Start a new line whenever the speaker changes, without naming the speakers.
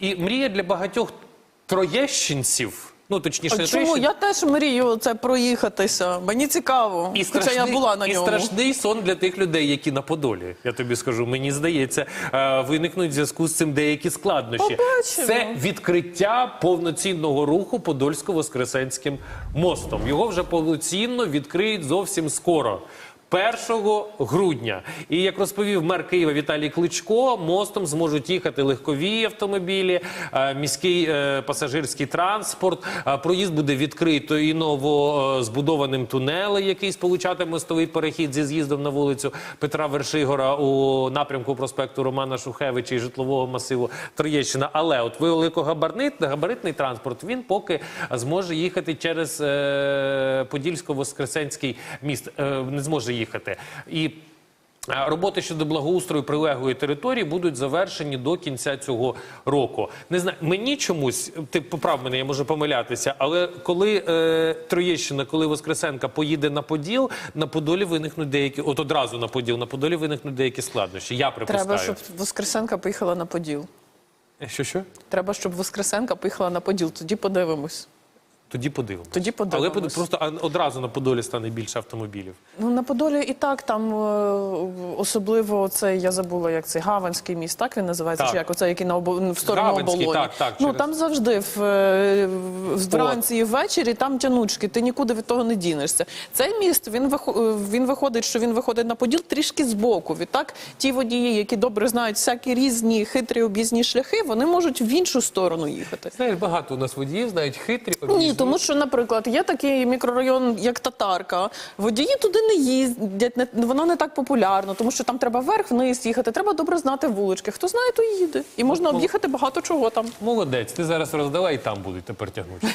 І мрія для багатьох троєщинців, ну точніше,
А чому?
Троєщин-
Я теж мрію це проїхатися. Мені цікаво.
І
Хоча
страшний,
я була на
і
ньому.
страшний сон для тих людей, які на Подолі. Я тобі скажу, мені здається, е, виникнуть в зв'язку з цим деякі складнощі.
Побачимо.
Це відкриття повноцінного руху Подольсько-Воскресенським мостом. Його вже повноцінно відкриють зовсім скоро. 1 грудня. І як розповів мер Києва Віталій Кличко, мостом зможуть їхати легкові автомобілі, е, міський е, пасажирський транспорт. Е, Проїзд буде відкрито і ново е, тунелем, який сполучатиме мостовий перехід зі з'їздом на вулицю Петра Вершигора у напрямку проспекту Романа Шухевича і житлового масиву Троєщина. Але от великогабаритний транспорт він поки зможе їхати через Подільсько-Воскресенський міст. Не зможе їхати. І е, Роботи щодо благоустрою прилеглої території будуть завершені до кінця цього року. Не знаю, мені чомусь ти поправ мене, я можу помилятися, але коли е, Троєщина, коли Воскресенка поїде на Поділ, на Подолі виникнуть деякі, от одразу на Поділ, на Подолі виникнуть деякі складнощі. Я припускаю.
Треба, щоб Воскресенка поїхала на Поділ.
Що що?
Треба, щоб Воскресенка поїхала на Поділ. Тоді подивимось.
Тоді подивимося.
Тоді
Але
подивимось.
под- просто одразу на Подолі стане більше автомобілів.
Ну на Подолі і так там е, особливо це я забула, як цей Гаванський міст, так він називається,
Так.
чи як оце, який на обо... в сторону
Гаванський,
оболоні.
так, так,
ну
через-
там завжди в, е, в- вранці і ввечері там тянучки, ти нікуди від того не дінешся. Цей міст він вихо- е, він виходить, що він виходить на поділ трішки збоку. Відтак ті водії, які добре знають всякі різні хитрі об'їзні шляхи, вони можуть в іншу сторону їхати.
Знаєш, багато у нас водіїв знають хитрі об'їзні.
Тому що, наприклад, є такий мікрорайон, як Татарка. Водії туди не їздять, не, воно не так популярно, тому що там треба вверх-вниз їхати, треба добре знати вулички. Хто знає, то їде. І можна об'їхати багато чого там.
Молодець, ти зараз роздала і там будуть тепер тягнути.